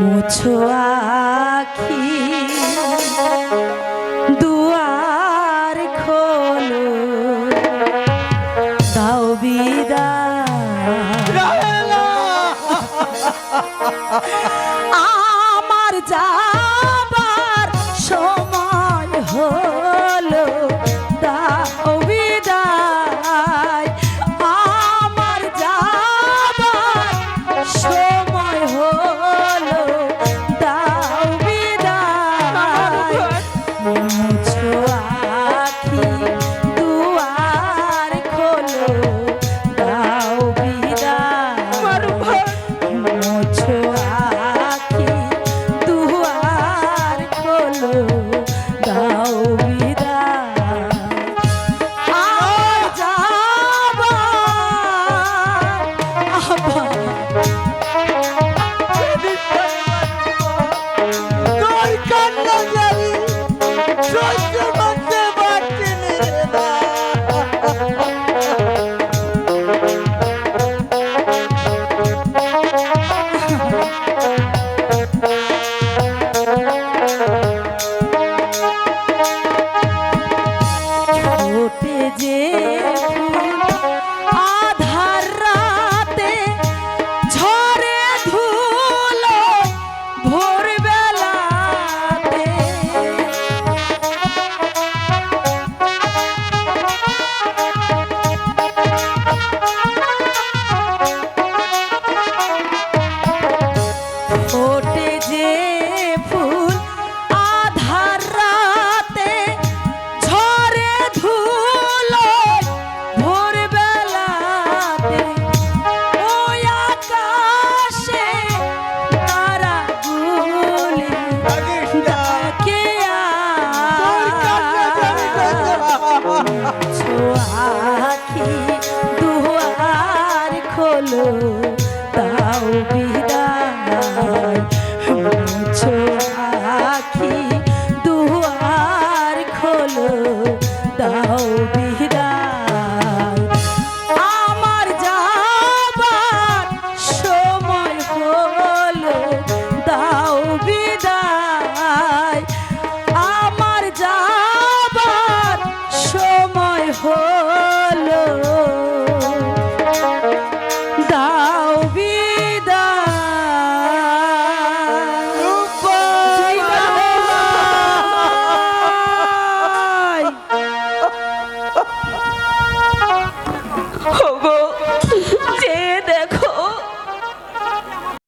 মুছো আখি দুয়ার খোলো। দাও বিদায়। আমার যা Thank you. বিদায়। আমার যাবার সময় হলো। দাও বিদায়।